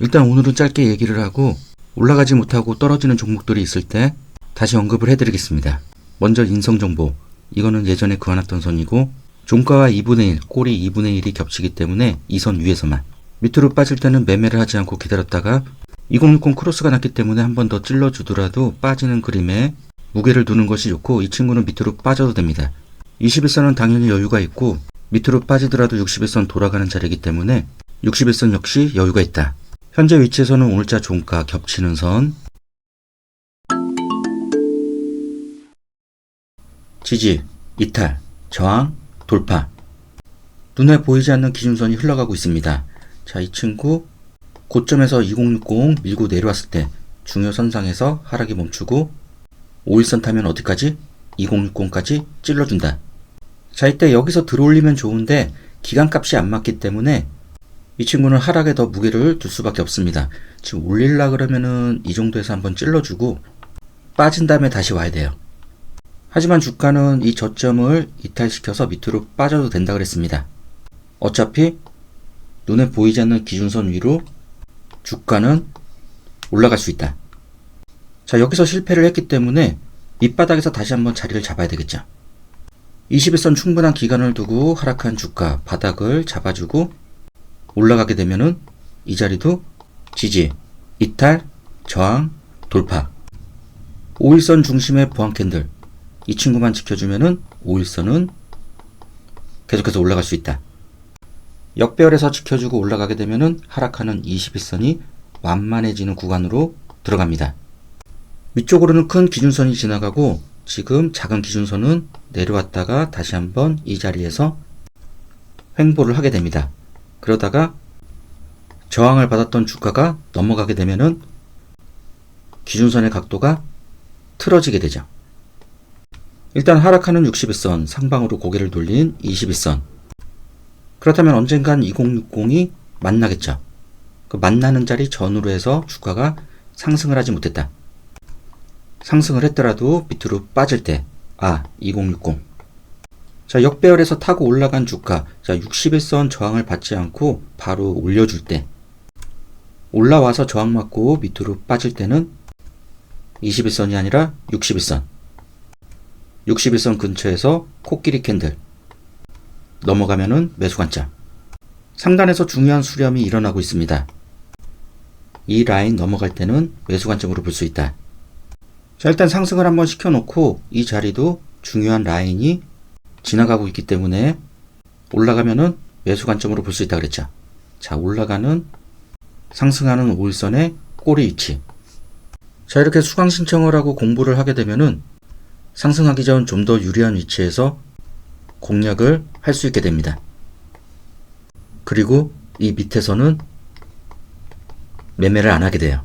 일단 오늘은 짧게 얘기를 하고 올라가지 못하고 떨어지는 종목들이 있을 때 다시 언급을 해드리겠습니다. 먼저 인성정보. 이거는 예전에 그어놨던 선이고 종가와 2분의 1, 꼬리 2분의 1이 겹치기 때문에 이 선 위에서만 밑으로 빠질 때는 매매를 하지 않고 기다렸다가 2060 크로스가 났기 때문에 한 번 더 찔러주더라도 빠지는 그림에 무게를 두는 것이 좋고 이 친구는 밑으로 빠져도 됩니다. 21선은 당연히 여유가 있고 밑으로 빠지더라도 61선 돌아가는 자리이기 때문에 61선 역시 여유가 있다. 현재 위치에서는 오늘자 종가 겹치는 선 지지, 이탈, 저항, 돌파 눈에 보이지 않는 기준선이 흘러가고 있습니다. 자, 이 친구 고점에서 2060 밀고 내려왔을 때 중요 선상에서 하락이 멈추고 5일선 타면 어디까지? 2060까지 찔러준다. 자, 이때 여기서 들어올리면 좋은데 기간값이 안 맞기 때문에 이 친구는 하락에 더 무게를 둘 수밖에 없습니다. 지금 올릴라 그러면은 이 정도에서 한번 찔러주고 빠진 다음에 다시 와야 돼요. 하지만 주가는 이 저점을 이탈시켜서 밑으로 빠져도 된다 그랬습니다. 어차피 눈에 보이지 않는 기준선 위로 주가는 올라갈 수 있다. 자, 여기서 실패를 했기 때문에 밑바닥에서 다시 한번 자리를 잡아야 되겠죠. 21선 충분한 기간을 두고 하락한 주가 바닥을 잡아주고 올라가게 되면은 이 자리도 지지, 이탈, 저항, 돌파. 5일선 중심의 보안 캔들. 이 친구만 지켜주면은 5일선은 계속해서 올라갈 수 있다. 역배열에서 지켜주고 올라가게 되면은 하락하는 21선이 완만해지는 구간으로 들어갑니다. 위쪽으로는 큰 기준선이 지나가고 지금 작은 기준선은 내려왔다가 다시 한번 이 자리에서 횡보를 하게 됩니다. 그러다가 저항을 받았던 주가가 넘어가게 되면은 기준선의 각도가 틀어지게 되죠. 일단 하락하는 61선, 상방으로 고개를 돌린 21선. 그렇다면 언젠간 2060이 만나겠죠. 그 만나는 자리 전후로 해서 주가가 상승을 하지 못했다. 상승을 했더라도 밑으로 빠질 때, 아, 2060. 자, 역배열에서 타고 올라간 주가, 자, 61선 저항을 받지 않고 바로 올려줄 때, 올라와서 저항 맞고 밑으로 빠질 때는 21선이 아니라 61선. 61선 근처에서 코끼리 캔들. 넘어가면은 매수 관점. 상단에서 중요한 수렴이 일어나고 있습니다. 이 라인 넘어갈 때는 매수 관점으로 볼 수 있다. 자, 일단 상승을 한번 시켜놓고 이 자리도 중요한 라인이 지나가고 있기 때문에 올라가면은 매수 관점으로 볼 수 있다 그랬죠. 자, 올라가는 상승하는 5일선의 꼬리 위치. 자, 이렇게 수강 신청을 하고 공부를 하게 되면은 상승하기 전 좀 더 유리한 위치에서 공략을 할 수 있게 됩니다. 그리고 이 밑에서는 매매를 안 하게 돼요.